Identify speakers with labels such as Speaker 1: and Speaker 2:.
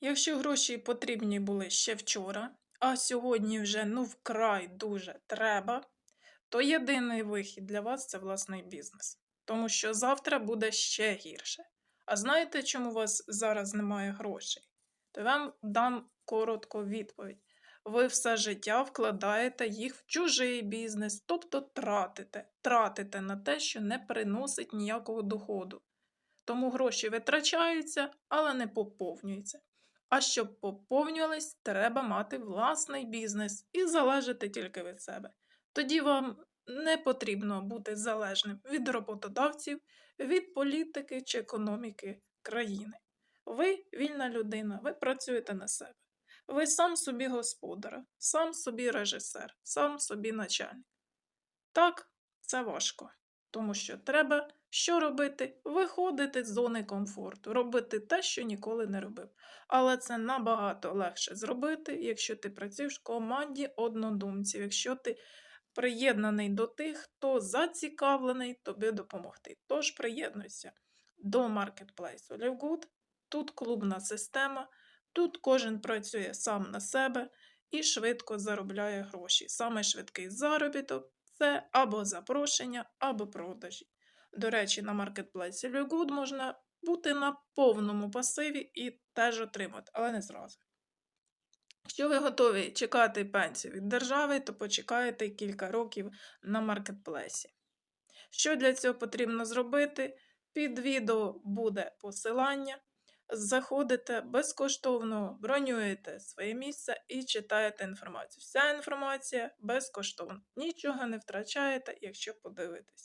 Speaker 1: Якщо гроші потрібні були ще вчора, а сьогодні вже ну вкрай дуже треба, то єдиний вихід для вас це власний бізнес. Тому що завтра буде ще гірше. А знаєте, чому у вас зараз немає грошей? То я вам дам коротку відповідь. Ви все життя вкладаєте їх в чужий бізнес, тобто тратите, тратите на те, що не приносить ніякого доходу. Тому гроші витрачаються, але не поповнюються. А щоб поповнювались, треба мати власний бізнес і залежати тільки від себе. Тоді вам не потрібно бути залежним від роботодавців, від політики чи економіки країни. Ви вільна людина, ви працюєте на себе. Ви сам собі господар, сам собі режисер, сам собі начальник. Так, це важко, тому що треба що робити? Виходити з зони комфорту, робити те, що ніколи не робив. Але це набагато легше зробити, якщо ти працюєш в команді однодумців, якщо ти приєднаний до тих, хто зацікавлений тобі допомогти. Тож приєднуйся до маркетплейсу LiveGood. Тут клубна система, тут кожен працює сам на себе і швидко заробляє гроші. Саме швидкий заробіток це або запрошення, або продажі. До речі, на маркетплейсі LiveGood можна бути на повному пасиві і теж отримати, але не зразу. Якщо ви готові чекати пенсію від держави, то почекаєте кілька років на маркетплейсі. Що для цього потрібно зробити? Під відео буде посилання. Заходите безкоштовно, бронюєте своє місце і читаєте інформацію. Вся інформація безкоштовна. Нічого не втрачаєте, якщо подивитесь.